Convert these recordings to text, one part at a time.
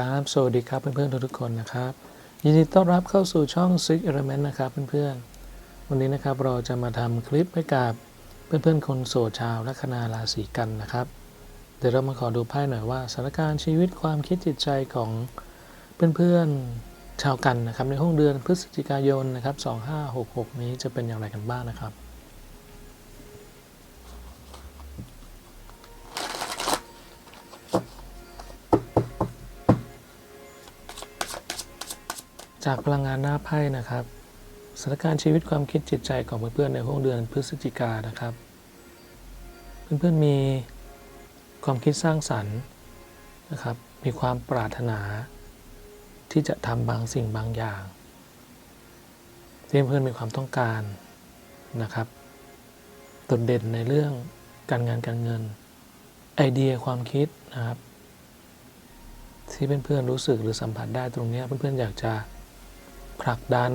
ครับ สวัสดีครับเพื่อนๆทุกๆคนนะครับ ยินดีต้อนรับเข้าสู่ช่อง Six Element นะครับเพื่อนๆ วันนี้นะครับเราจะมาทำคลิปให้กับเพื่อนๆ คนโสดชาวลัคนาราศีกันนะครับ เดี๋ยวเรามาขอดูไพ่หน่อยว่าสถานการณ์ชีวิตความคิดจิตใจของเพื่อนๆชาวกันนะครับในห้องเดือนพฤศจิกายนนะครับ 2566 นี้จะเป็นอย่างไรกันบ้างนะครับ จากพลังงานหน้าไพ่นะครับสถานการณ์ชีวิตความคิดจิตใจของเพื่อนๆในห้องเดือนพฤศจิกานะครับ เพื่อนๆมีความคิดสร้างสรรค์นะครับ มีความปรารถนา ที่จะทำบางสิ่งบางอย่างที่เพื่อนๆมีความต้องการนะครับโดดเด่นในเรื่องการงานการเงิน ไอเดียความคิดนะครับ ที่เพื่อนๆรู้สึกหรือสัมผัสได้ตรงนี้เพื่อนๆอยากจะ ผลักดัน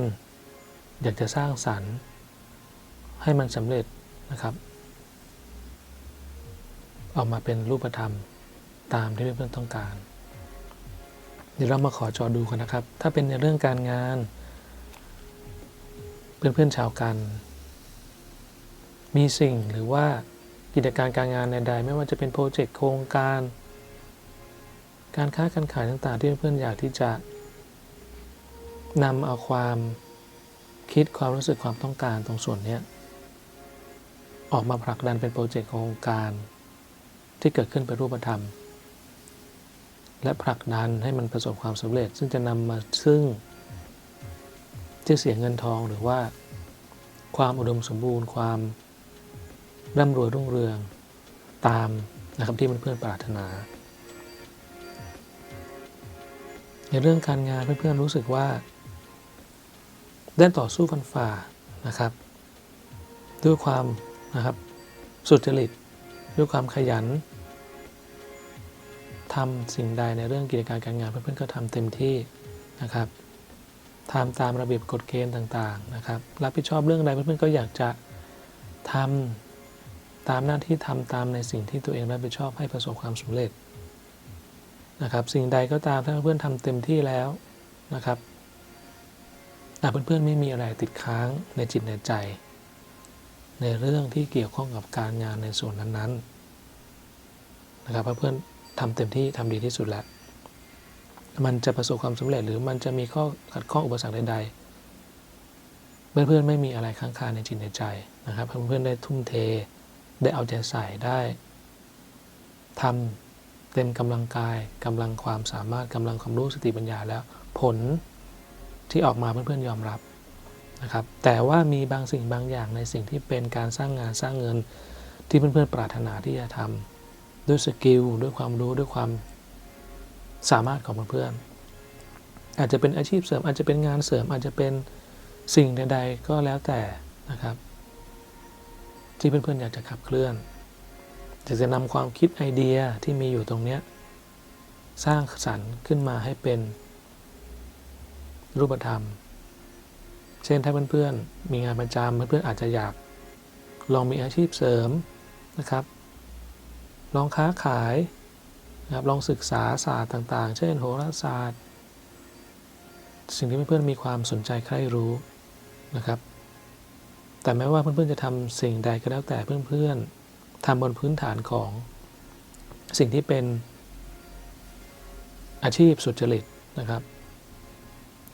อยากจะสร้างสรรค์ ให้มันสำเร็จนะครับ ออกมาเป็นรูปธรรมตามที่เพื่อนๆต้องการ เดี๋ยวเรามาขอจอดูกันนะครับ ถ้าเป็นในเรื่องการงาน เพื่อนๆชาวกัน มีสิ่งหรือว่ากิจการการงานใดๆไม่ว่าจะเป็นโปรเจกต์โครงการ การค้าการขายต่างๆ ที่เพื่อนๆอยากที่จะ นำเอาความคิดความรู้สึกความต้องการตรงส่วนนี้ออกมาผลักดันเป็นโปรเจกต์โครงการที่เกิดขึ้นเป็นรูปธรรม และผลักดันให้มันประสบความสำเร็จ ซึ่งจะนำมาซึ่งชื่อเสียงเงินทองหรือว่าความอุดมสมบูรณ์ ความร่ำรวยรุ่งเรืองตามนะครับที่เพื่อนปรารถนา ในเรื่องการงานเพื่อนๆรู้สึกว่า ได้ต่อสู้ฟันฝ่านะครับ ด้วยความนะครับสุจริตด้วยความขยันทำสิ่งใดในเรื่องกิจการการงานเพื่อนๆก็ทำเต็มที่นะครับทำตามระเบียบกฎเกณฑ์ต่างๆนะครับ รับผิดชอบเรื่องใดเพื่อนๆก็อยากจะทำตามหน้าที่ทำตามในสิ่งที่ตัวเองรับผิดชอบให้ประสบความสำเร็จนะครับ สิ่งใดก็ตามถ้าเพื่อนๆทำเต็มที่แล้วนะครับ เพื่อนๆไม่มีอะไรติดค้างในจิตในใจ ในเรื่องที่เกี่ยวข้องกับการงานในส่วนนั้นๆนะครับเพื่อนๆทำเต็มที่ทำดีที่สุดแล้วมันจะประสบความสำเร็จหรือมันจะมีข้อขัดข้องอุปสรรคใดๆ เพื่อนๆไม่มีอะไรค้างคาในจิตในใจนะครับ เพื่อนๆได้ทุ่มเทได้เอาใจใส่ได้ทำเต็มกำลังกายกำลังความสามารถกำลังความรู้สติปัญญาแล้ว ผล ที่ออกมาเพื่อนๆยอมรับนะครับ แต่ว่ามีบางสิ่งบางอย่างในสิ่งที่เป็นการสร้างงานสร้างเงินที่เพื่อนๆปรารถนาที่จะทำด้วยสกิลด้วยความรู้ด้วยความสามารถของเพื่อนๆอาจจะเป็นอาชีพเสริม อาจจะเป็นงานเสริมอาจจะเป็นสิ่งใดๆก็แล้วแต่นะครับ ที่เพื่อนๆอยากจะขับเคลื่อนอยากจะนำความคิดไอเดียที่มีอยู่ตรงนี้สร้างสรรค์ขึ้นมาให้เป็น รูปธรรม เช่นถ้าเพื่อนๆ มีงานประจำเพื่อนๆอาจจะอยาก ลองมีอาชีพเสริมนะครับ ลองค้าขายนะครับลองศึกษาศาสตร์ต่างๆ เช่นโหราศาสตร์ สิ่งที่เพื่อนๆมีความสนใจใคร่รู้นะครับ แต่แม้ว่าเพื่อนๆจะทำสิ่งใดก็แล้วแต่เพื่อนๆทำบนพื้นฐานของ สิ่งที่เป็นอาชีพสุจริตนะครับ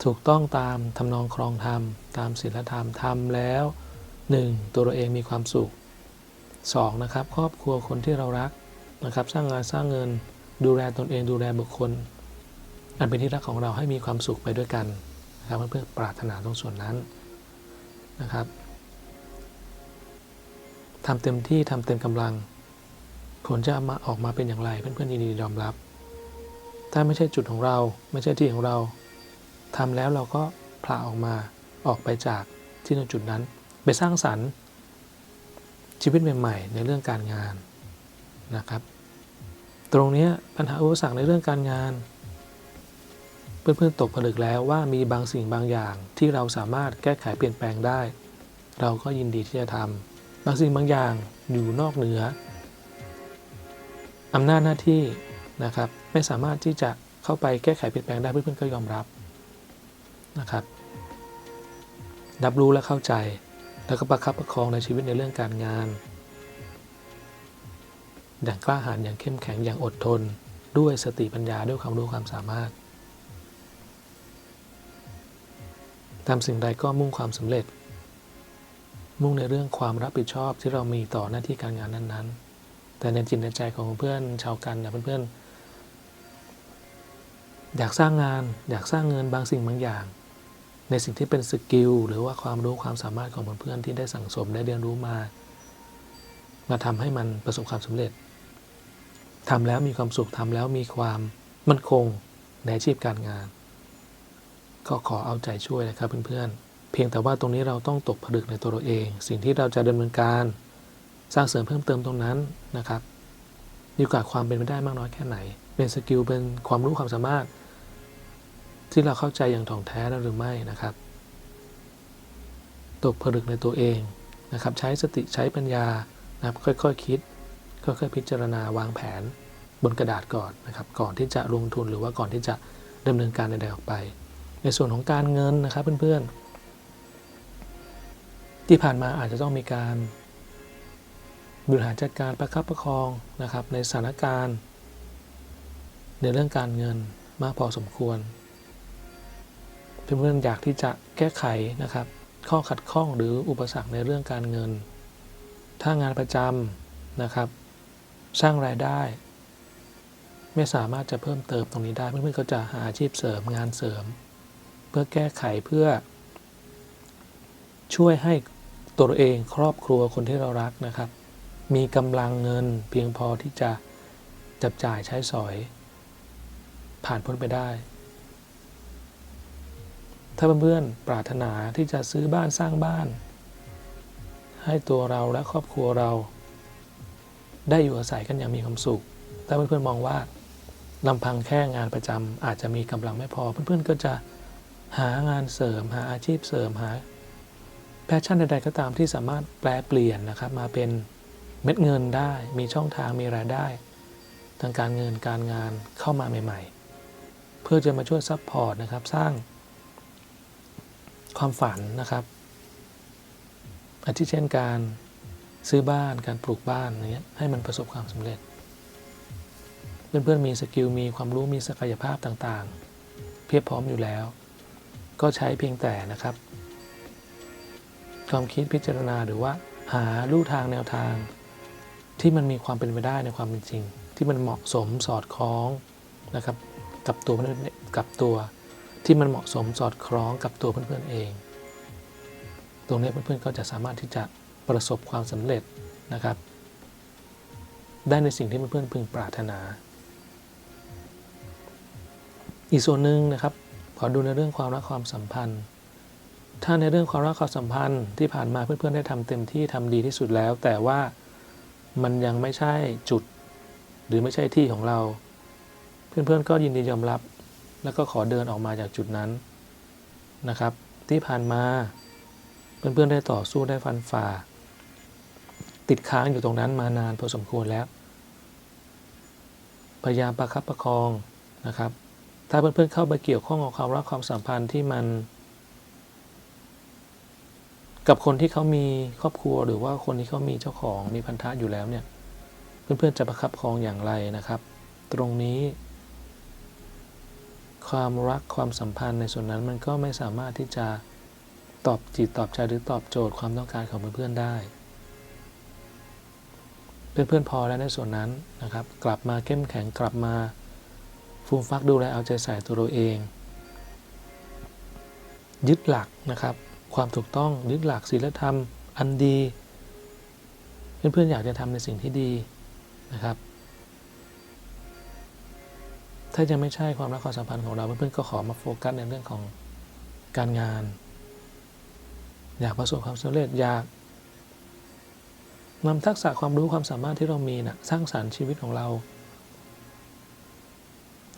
ถูกต้องตามทำนองครองธรรม ตามศีลธรรมทำแล้ว 1. ตัวเราเองมีความสุข 2. นะครับ ครอบครัวคนที่เรารักนะครับ สร้างงานสร้างเงิน ดูแลตนเองดูแลบุคคล อันเป็นที่รักของเราให้มีความสุขไปด้วยกันนะครับเพื่อปรารถนาตรงส่วนนั้นนะครับทำเต็มที่ทำเต็มกำลัง ผลจะมาออกมาเป็นอย่างไรเพื่อนๆยินดียอมรับ ถ้าไม่ใช่จุดของเราไม่ใช่ที่ของเรา ทำแล้วเราก็พลาออกมาออกไปจากที่ตรงจุดนั้น ไปสร้างสรรค์ชีวิตใหม่ๆ ในเรื่องการงานนะครับ ตรงนี้ปัญหาอุปสรรคในเรื่องการงาน เพื่อนๆตกผลึกแล้วว่ามีบางสิ่งบางอย่างที่เราสามารถแก้ไขเปลี่ยนแปลงได้ เราก็ยินดีที่จะทำบางสิ่งบางอย่างอยู่นอกเหนืออำนาจหน้าที่นะครับไม่สามารถที่จะเข้าไปแก้ไขเปลี่ยนแปลงได้เพื่อนๆก็ยอมรับ นะครับ รับรู้และเข้าใจ แล้วก็ประคับประคองในชีวิตในเรื่องการงาน อย่างกล้าหาญอย่างเข้มแข็งอย่างอดทน ด้วยสติปัญญาด้วยความรู้ความสามารถทำสิ่งใดก็มุ่งความสำเร็จ มุ่งในเรื่องความรับผิดชอบที่เรามีต่อหน้าที่การงานนั้น ๆ แต่ในจิตในใจของเพื่อนชาวกันนะเพื่อนๆอยากสร้างงานอยากสร้างเงินบางสิ่งบางอย่าง ในสิ่งที่เป็นสกิลหรือว่าความรู้ความสามารถของเพื่อนๆที่ได้สั่งสมได้เรียนรู้มา มาทำให้มันประสบความสำเร็จทำแล้วมีความสุขทำแล้วมีความมั่นคงในอาชีพการงาน ก็ขอเอาใจช่วยนะครับเพื่อนๆ เพียงแต่ว่าตรงนี้เราต้องตกผลึกในตัวเราเอง สิ่งที่เราจะดำเนินการสร้างเสริมเพิ่มเติมตรงนั้นนะครับมีโอกาสความเป็นไปได้มากน้อยแค่ไหน เป็นสกิลเป็นความรู้ความสามารถ ที่เราเข้าใจอย่างถ่องแท้แล้วหรือไม่นะครับ ตกผลึกในตัวเองนะครับ ใช้สติใช้ปัญญานะครับ ค่อยๆคคิด ค่อยๆพิจารณาวางแผนบนกระดาษก่อนนะครับ ก่อนที่จะลงทุนหรือว่าก่อนที่จะดำเนินการใดๆออกไป ในส่วนของการเงินนะครับเพื่อนๆ ที่ผ่านมาอาจจะต้องมีการบริหารจัดการประคับประคองนะครับ ในสถานการณ์ ในเรื่องการเงินมากพอสมควร เพื่อนๆอยากที่จะแก้ไขนะครับ ข้อขัดข้องหรืออุปสรรคในเรื่องการเงิน ถ้างานประจำนะครับ สร้างรายได้ ไม่สามารถจะเพิ่มเติมตรงนี้ได้เพื่อนๆก็จะหาอาชีพเสริมงานเสริม เพื่อแก้ไขเพื่อ ช่วยให้ตัวเราเองครอบครัวคนที่เรารักนะครับ มีกำลังเงินเพียงพอที่จะจับจ่ายใช้สอย ผ่านพ้นไปได้ ถ้าเพื่อนๆปรารถนาที่จะซื้อบ้านสร้างบ้าน ให้ตัวเราและครอบครัวเรา ได้อยู่อาศัยกันอย่างมีความสุข ถ้าเพื่อนๆมองว่าลำพังแค่งานประจำอาจจะมีกำลังไม่พอ เพื่อนๆก็จะหางานเสริม หาอาชีพเสริมหาแพชชั่นใดๆก็ตามที่สามารถแปลเปลี่ยนนะครับ มาเป็นเม็ดเงินได้ มีช่องทางมีรายได้ ทางการเงินการงานเข้ามาใหม่ ๆ เพื่อจะมาช่วยซัพพอร์ตนะครับ สร้าง ความฝันนะครับอาทิเช่นการซื้อบ้านการปลูกบ้านอย่างเงี้ยให้มันประสบความสำเร็จ เพื่อนๆมีสกิลมีความรู้มีศักยภาพต่างๆ เพียบพร้อมอยู่แล้ว ก็ใช้เพียงแต่นะครับ ความคิดพิจารณาหรือว่าหาลู่ทางแนวทาง ที่มันมีความเป็นไปได้ในความเป็นจริง ที่มันเหมาะสมสอดคล้องนะครับ กับตัวกับตัว ที่มันเหมาะสมสอดคล้องกับตัวเพื่อนๆเอง ตรงนี้เพื่อนๆก็จะสามารถที่จะประสบความสำเร็จนะครับ ได้ในสิ่งที่เพื่อนๆพึงปรารถนา อีกส่วนหนึ่งนะครับ ขอดูในเรื่องความรักความสัมพันธ์ ถ้าในเรื่องความรักความสัมพันธ์ที่ผ่านมาเพื่อนๆได้ทำเต็มที่ทำดีที่สุดแล้ว แต่ว่ามันยังไม่ใช่จุด หรือไม่ใช่ที่ของเรา เพื่อนๆก็ยินดียอมรับ แล้วก็ขอเดินออกมาจากจุดนั้นนะครับ ที่ผ่านมาเพื่อนๆได้ต่อสู้ได้ฟันฝ่า ติดค้างอยู่ตรงนั้นมานานพอสมควรแล้ว พยายามประคับประคองนะครับ ถ้าเพื่อนๆเข้าไปเกี่ยวข้องกับความรักความสัมพันธ์ที่มัน กับคนที่เขามีครอบครัวหรือว่าคนที่เขามีเจ้าของมีพันธะอยู่แล้วเนี่ย เพื่อนๆจะประคับประคองอย่างไรนะครับ ตรงนี้ ความรักความสัมพันธ์ในส่วนนั้นมันก็ไม่สามารถที่จะตอบจิตตอบใจหรือตอบโจทย์ความต้องการของเพื่อนๆได้ เพื่อนๆพอแล้วในส่วนนั้นนะครับ กลับมาเข้มแข็งกลับมาฟูมฟักดูแลเอาใจใส่ตัวเราเอง ยึดหลักนะครับ ความถูกต้องยึดหลักศีลธรรม อันดี เพื่อนๆอยากจะทำในสิ่งที่ดีนะครับ ถ้ายังไม่ใช่ความรักความสัมพันธ์ของเราเพื่อนๆก็ขอมาโฟกัสในเรื่องของการงาน อยากประสบความสำเร็จอยากนำทักษะความรู้ความสามารถที่เรามีนะ่ะสร้างสารรค์ชีวิตของเรา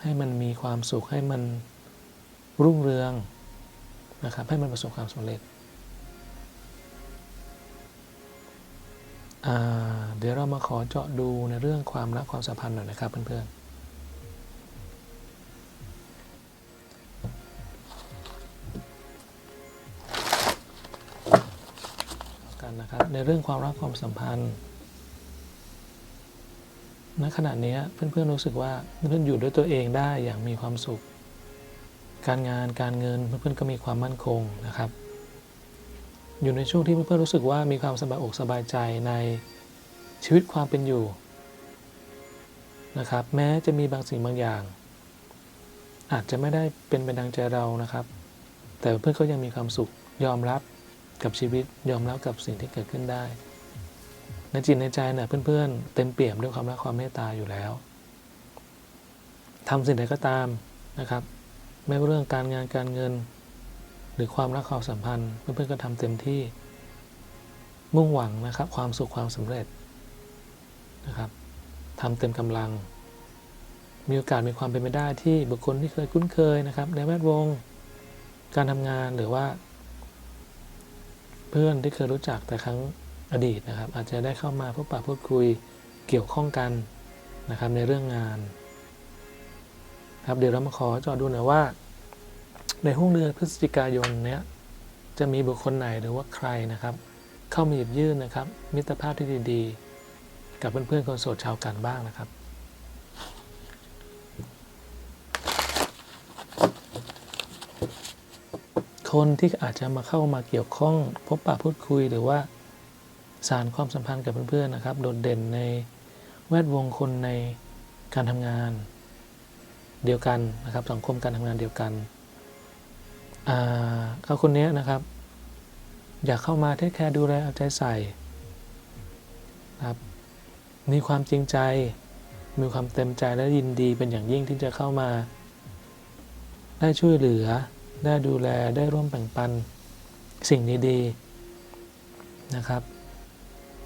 ให้มันมีความสุขให้มันรุ่งเรืองนะครับให้มันประสบความสำเร็จ เดี๋ยวเรามาขอเจาะดูในเรื่องความรักความสัมพันธ์หน่อยนะครับเพื่อนๆ ในเรื่องความรักความสัมพันธ์ณขณะนี้เพื่อนๆรู้สึกว่าเพื่อนๆอยู่ด้วยตัวเองได้อย่างมีความสุข การงานการเงินเพื่อนๆก็มีความมั่นคงนะครับ อยู่ในช่วงที่เพื่อนๆรู้สึกว่ามีความสบายอกสบายใจในชีวิตความเป็นอยู่นะครับ แม้จะมีบางสิ่งบางอย่าง อาจจะไม่ได้เป็นไปดังใจเรานะครับ แต่เพื่อนก็ยังมีความสุขยอมรับ กับชีวิตยอมรับกับสิ่งที่เกิดขึ้นได้ในจิตในใจเนี่ยเพื่อนๆ เต็มเปี่ยมด้วยความรักความเมตตาอยู่แล้วทำสิ่งใดก็ตามนะครับ ไม่ว่าเรื่องการงานการเงิน หรือความรักความสัมพันธ์ เพื่อนๆก็ทำเต็มที่ มุ่งหวังนะครับ ความสุขความสำเร็จนะครับทำเต็มกำลัง มีโอกาสมีความเป็นไปได้ที่บุคคลที่เคยคุ้นเคยนะครับ ในแวดวง การทำงานหรือว่า เพื่อนที่เคยรู้จักแต่ครั้งอดีตนะครับ อาจจะได้เข้ามาพบปะพูดคุยเกี่ยวข้องกันนะครับในเรื่องงานครับเดี๋ยวเรามาขอจอดูหน่อยว่า ในห้องเดือนพฤศจิกายนเนี้ยจะมีบุคคลไหนหรือว่าใครนะครับ เข้ามาหยิบยื่นนะครับ มิตรภาพที่ดีๆ กับเพื่อนๆคนโสดชาวกันบ้างนะครับ นที่อาจจะมาเข้ามาเกี่ยวข้องพบปะพูดคุยหรือว่าสารความสัมพันธ์กับเพื่อนๆนะครับ โดดเด่นในแวดวงคนในการทำงานเดียวกันนะครับสังคมการทำงานเดียวกันอ่าเขาคนนี้นะครับ อยากเข้ามาเทคแคร์ดูแลเอาใจใส่นะครับมีความจริงใจ มีความเต็มใจและยินดีเป็นอย่างยิ่งที่จะเข้ามา ได้ช่วยเหลือ ได้ดูแลได้ร่วมแบ่งปันสิ่งดีๆนะครับ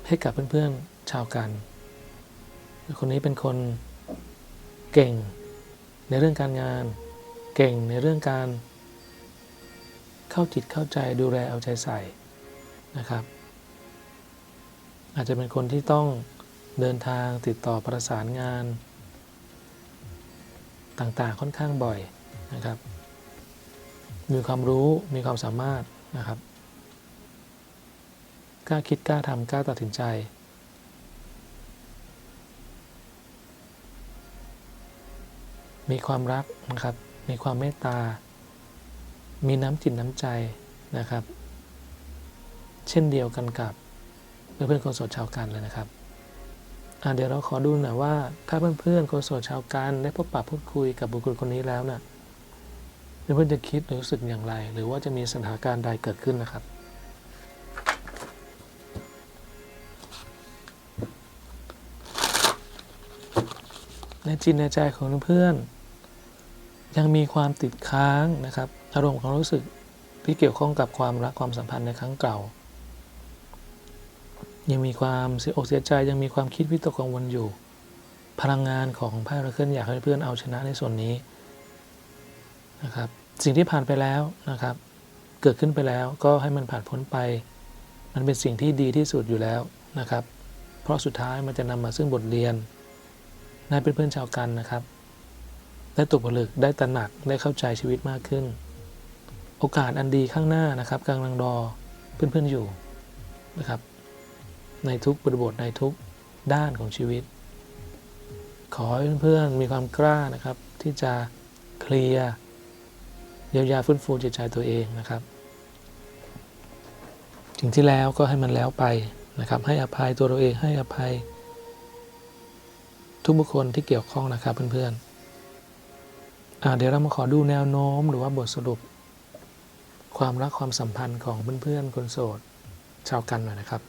ให้กับเพื่อนๆชาวกัน คนนี้เป็นคนเก่งในเรื่องการงาน เก่งในเรื่องการ เข้าจิตเข้าใจดูแลเอาใจใส่นะครับ อาจจะเป็นคนที่ต้องเดินทางติดต่อประสานงาน ต่างๆค่อนข้างบ่อยนะครับ มีความรู้มีความสามารถนะครับกล้าคิดกล้าทำกล้าตัดสินใจ มีความรักนะครับ มีความเมตตา มีน้ำจิตน้ำใจนะครับ เช่นเดียวกันกับเพื่อนๆคนโสดชาวกันเลยนะครับเดี๋ยวเราขอดูหน่อยว่า ถ้าเพื่อนๆคนโสดชาวกันได้พบปะพูดคุยกับบุคคลคนนี้แล้วน่ะ เพื่อนๆจะคิดหรือรู้สึกอย่างไร หรือว่าจะมีสถานการณ์ใดเกิดขึ้นนะครับในจิตในใจของเพื่อนๆยังมีความติดค้างนะครับอารมณ์ความรู้สึกที่เกี่ยวข้องกับความรักความสัมพันธ์ในครั้งเก่า ยังมีความเสียอกเสียใจยังมีความคิดวิตกกังวลอยู่ พลังงานของไพ่ราเคิลอยากให้เพื่อนเอาชนะในส่วนนี้ นะครับสิ่งที่ผ่านไปแล้วนะครับ เกิดขึ้นไปแล้วก็ให้มันผ่านพ้นไป มันเป็นสิ่งที่ดีที่สุดอยู่แล้วนะครับ เพราะสุดท้ายมันจะนำมาซึ่งบทเรียนนายเป็นเพื่อนชาวกันนะครับ ได้ตกผลึกได้ตระหนักได้เข้าใจชีวิตมากขึ้น โอกาสอันดีข้างหน้านะครับกำลังรอเพื่อนๆอยู่นะครับ ในทุกบริบทในทุกด้านของชีวิต ขอให้เพื่อนๆมีความกล้านะครับ ที่จะเคลียร์ ยียวยาฟื้นฟูจิตใจตัวเองนะครับสิ่งที่แล้วก็ให้มันแล้วไปนะครับ ให้อภัยตัวเราเองให้อภัย ทุกบุคคลที่เกี่ยวข้องนะครับเพื่อนๆเดี๋ยวเรามาขอดูแนวโน้มหรือว่าบทสรุป ความรักความสัมพันธ์ของเพื่อนๆคนโสดชาวกันหน่อยนะครับ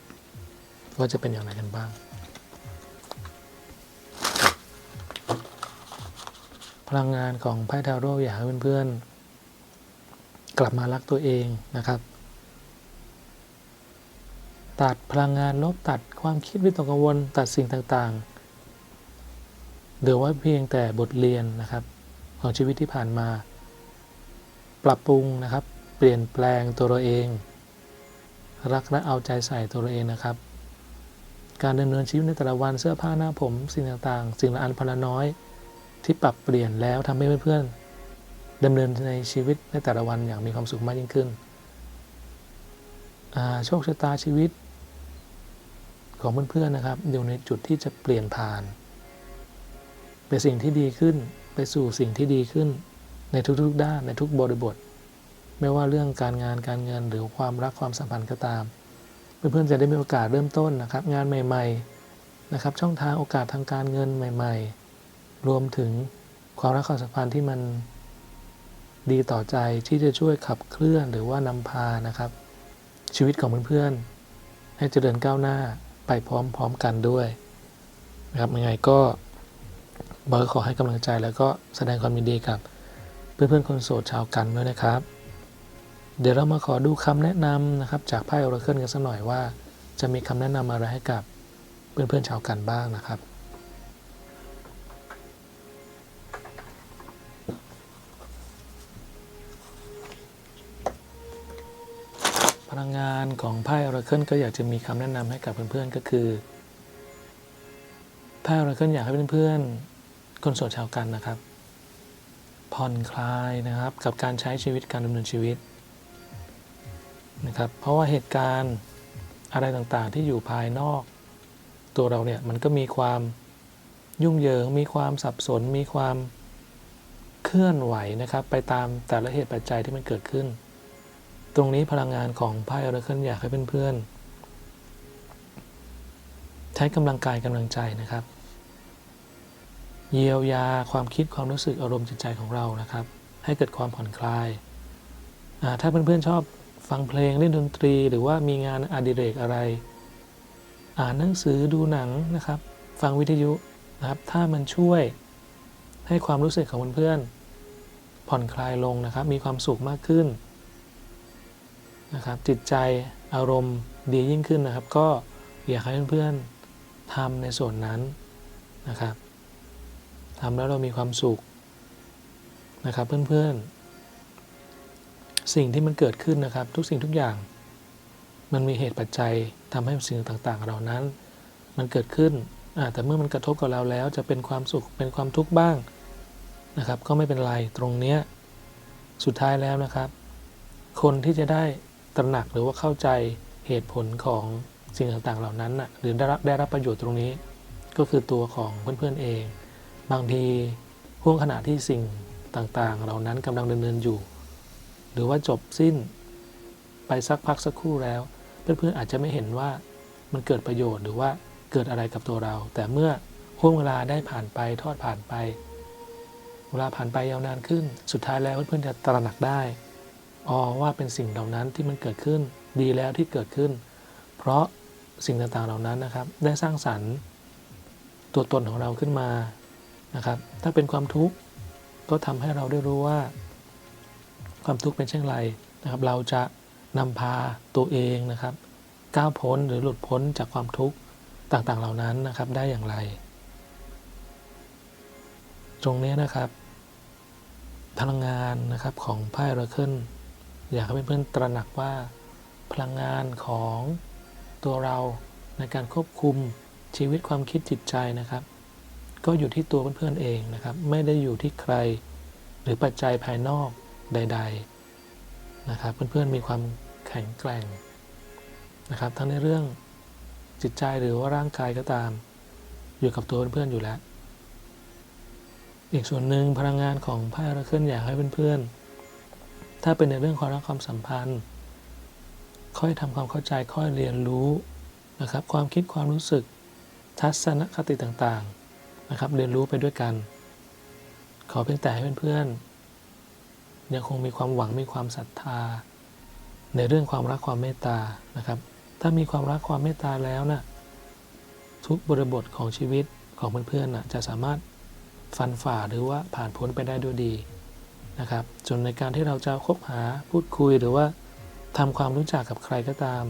ว่าจะเป็นอย่างไรกันบ้าง พลังงานของไพ่ทาโร่อยากให้เพื่อนๆ กลับมารักตัวเองนะครับ ตัดพลังงานลบตัดความคิดวิตกกังวลตัดสิ่งต่างๆเหลือไว้เพียงแต่บทเรียนนะครับ ของชีวิตที่ผ่านมา ปรับปรุงนะครับ เปลี่ยนแปลงตัวเราเอง รักและเอาใจใส่ตัวเราเองนะครับ การดำเนินชีวิตในแต่ละวันเสื้อผ้าหน้าผม สิ่งต่างๆ สิ่งละอันพละน้อยที่ปรับเปลี่ยนแล้วทำให้เพื่อนๆ ดำเนินในชีวิตในแต่ละวันอย่างมีความสุขมากยิ่งขึ้น โชคชะตาชีวิตของเพื่อนๆนะครับ อยู่ในจุดที่จะเปลี่ยนผ่านไปสิ่งที่ดีขึ้นไปสู่สิ่งที่ดีขึ้นในทุกๆด้านในทุกบริบท ไม่ว่าเรื่องการงานการเงินหรือความรักความสัมพันธ์ก็ตาม เพื่อนๆจะได้มีโอกาสเริ่มต้นนะครับ งานใหม่ ๆนะครับ ช่องทางโอกาสทางการเงินใหม่ ๆ รวมถึงความรักความสัมพันธ์ที่มัน ดีต่อใจที่จะช่วยขับเคลื่อนหรือว่านำพานะครับ ชีวิตของเพื่อนๆให้เจริญก้าวหน้าไปพร้อมๆกันด้วยนะครับยังไงก็เบอร์ขอให้กำลังใจแล้วก็แสดงความยินดีกับ เพื่อนๆคนโสดชาวกันด้วยนะครับ เดี๋ยวเรามาขอดูคำแนะนำนะครับ จากไพ่ออราเคิลกันสักหน่อยว่า จะมีคำแนะนำอะไรให้กับเพื่อนๆชาวกันบ้างนะครับ ลังงานของไพ่อราเคิลก็อยากจะมีคำแนะนำให้กับเพื่อนๆก็คือไพ่ออราเคิลอยากให้เพื่อนๆคนโสดชาวกันนะครับ ผ่อนคลายนะครับกับการใช้ชีวิตการดำเนินชีวิตนะครับ เพราะว่าเหตุการณ์อะไรต่างๆที่อยู่ภายนอก ตัวเราเนี่ยมันก็มีความยุ่งเหยิง มีความสับสน มีความเคลื่อนไหวนะครับ ไปตามแต่ละเหตุปัจจัยที่มันเกิดขึ้น ตรงนี้พลังงานของไพ่อราเคิลอยากให้เพื่อนๆ ใช้กำลังกายกำลังใจนะครับ เยียวยาความคิดความรู้สึกอารมณ์จิตใจของเรานะครับ ให้เกิดความผ่อนคลาย ถ้าเพื่อนๆชอบฟังเพลงเล่นดนตรี หรือว่ามีงานอดิเรกอะไร อ่านหนังสือดูหนังนะครับ ฟังวิทยุนะครับ ถ้ามันช่วยให้ความรู้สึกของเพื่อนๆผ่อนคลายลงนะครับ มีความสุขมากขึ้น นะครับจิตใจอารมณ์ดียิ่งขึ้นนะครับ ก็อยากให้เพื่อนๆทำในส่วนนั้นนะครับทำแล้วเรามีความสุขนะครับเพื่อนๆ สิ่งที่มันเกิดขึ้นนะครับ ทุกสิ่งทุกอย่าง มันมีเหตุปัจจัยทำให้สิ่งต่างๆเหล่านั้น มันเกิดขึ้นแต่เมื่อมันกระทบกับเราแล้วจะเป็นความสุขเป็นความทุกข์บ้างนะครับ ก็ไม่เป็นไรตรงเนี้ยสุดท้ายแล้วนะครับ คนที่จะได้ ตระหนักหรือว่าเข้าใจเหตุผลของสิ่งต่างๆเหล่านั้นน่ะหรือได้รับได้รับประโยชน์ตรงนี้ ก็คือตัวของเพื่อนๆเอง บางทีห่วงขณะที่สิ่งต่างๆ เหล่านั้นกำลังดำเนินอยู่ หรือว่าจบสิ้นไปสักพักสักครู่แล้ว เพื่อนๆอาจจะไม่เห็นว่ามันเกิดประโยชน์หรือว่าเกิดอะไรกับตัวเรา แต่เมื่อห่วงเวลาได้ผ่านไปทอดผ่านไป เวลาผ่านไปยาวนานขึ้น สุดท้ายแล้วเพื่อนๆจะตระหนักได้ ออว่าเป็นสิ่งเหล่านั้นที่มันเกิดขึ้น ดีแล้วที่เกิดขึ้น เพราะสิ่งต่างๆเหล่านั้นนะครับ ได้สร้างสรรค์ตัวตนของเราขึ้นมานะครับ ถ้าเป็นความทุกข์ก็ทำให้เราได้รู้ว่า ความทุกข์เป็นเช่นไรนะครับ เราจะนำพาตัวเองนะครับ ก้าวพ้นหรือหลุดพ้นจากความทุกข์ต่างๆเหล่านั้นนะครับได้อย่างไร ตรงนี้นะครับพลังงานนะครับของไพ่ราเคิล อยากให้เพื่อนๆตระหนักว่าพลังงานของตัวเราในการควบคุมชีวิตความคิดจิตใจนะครับ ก็อยู่ที่ตัวเพื่อนๆเองนะครับ ไม่ได้อยู่ที่ใคร หรือปัจจัยภายนอกใด ๆนะครับ เพื่อนๆมีความแข็งแกร่งนะครับ ทั้งในเรื่องจิตใจหรือว่าร่างกายก็ตาม อยู่กับตัวเพื่อนๆอยู่แล้ว อีกส่วนหนึ่งพลังงานของไพ่รเคิลอยากให้เพื่อนๆ ถ้าเป็นในเรื่องความรักความสัมพันธ์ ค่อยทำความเข้าใจค่อยเรียนรู้นะครับ ความคิดความรู้สึกทัศนคติต่างๆนะครับ เรียนรู้ไปด้วยกัน ขอเพียงแต่ให้เพื่อนๆยังคงมีความหวังมีความศรัทธา ในเรื่องความรักความเมตตานะครับ ถ้ามีความรักความเมตตาแล้วนะทุกบริบทของชีวิตของเพื่อนๆนะจะสามารถฟันฝ่าหรือว่าผ่านพ้นไปได้ด้วยดี นะครับจนในการที่เราจะคบหาพูดคุยหรือว่าทำความรู้จักกับใครก็ตาม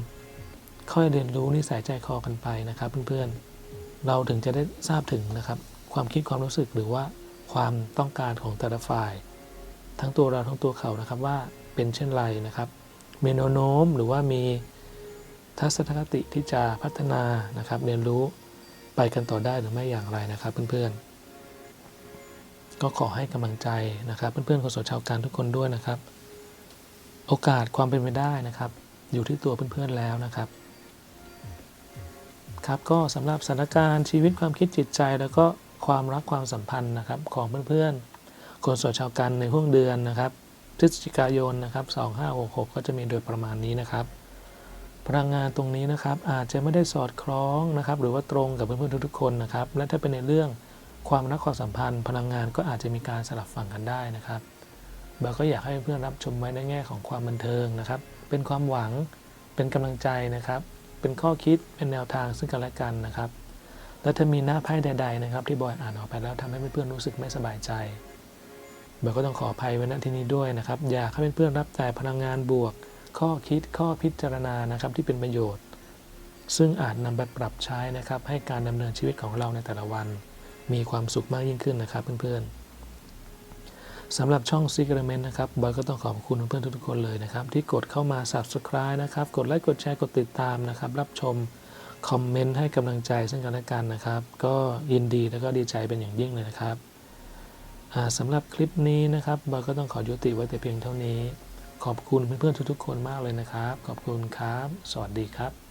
ค่อยเรียนรู้นิสัยใจคอกันไปนะครับเพื่อนๆ เราถึงจะได้ทราบถึงนะครับ ความคิดความรู้สึกหรือว่าความต้องการของแต่ละฝ่าย ทั้งตัวเราทั้งตัวเขานะครับว่าเป็นเช่นไรนะครับมีแนโน้มหรือว่ามีทัศนคติที่จะพัฒนานะครับ เรียนรู้ไปกันต่อได้หรือไม่อย่างไรนะครับเพื่อนๆ ก็ขอให้กำลังใจนะครับ เพื่อนๆคนสดชาวการทุกคนด้วยนะครับ โอกาสความเป็นไปได้นะครับ อยู่ที่ตัวเพื่อนๆแล้วนะครับ ครับก็สำหรับสถานการณ์ชีวิตความคิดจิตใจ แล้วก็ความรักความสัมพันธ์นะครับ ของเพื่อนๆคนสดชาวกันในห่วงเดือนนะครับพฤศจิกายนนะครับ2566 ก็จะมีโดยประมาณนี้นะครับ พลังงานตรงนี้นะครับอาจจะไม่ได้สอดคล้องนะครับ หรือว่าตรงกับเพื่อนๆทุกๆคนนะครับ และถ้าเป็นในเรื่อง ความรักความสัมพันธ์ พลังงานก็อาจจะมีการสลับฝั่งกันได้นะครับเบลก็อยากให้เพื่อนรับชมไว้ในแง่ของความบันเทิงนะครับ เป็นความหวังเป็นกำลังใจนะครับ เป็นข้อคิดเป็นแนวทางซึ่งกันและกันนะครับ และถ้ามีหน้าไพ่ใด ๆ นะครับ ที่บอยอ่านออกไปแล้วทำให้เพื่อนๆรู้สึกไม่สบายใจเบลก็ต้องขออภัยไว้ณที่นี้ด้วยนะครับ อยากให้เพื่อนๆรับแต่พลังงานบวก ข้อคิดข้อพิจารณานะครับที่เป็นประโยชน์ ซึ่งอาจนำไปปรับใช้นะครับให้การดำเนินชีวิตของเราในแต่ละวัน มีความสุขมากยิ่งขึ้นนะครับเพื่อนๆสำหรับช่อง Secret Element นะครับบอยก็ต้องขอบคุณเพื่อนๆทุกๆคนเลยนะครับ ที่กดเข้ามา Subscribe นะครับ กดไลค์กดแชร์กดติดตามนะครับ รับชมคอมเมนต์ให้กำลังใจซึ่งกันและกันนะครับ ก็ยินดีและก็ดีใจเป็นอย่างยิ่งเลยนะครับสำหรับคลิปนี้นะครับบอยก็ต้องขอยุติไว้แต่เพียงเท่านี้ ขอบคุณเพื่อนๆทุกๆคนมากเลยนะครับ ขอบคุณครับ สวัสดีครับ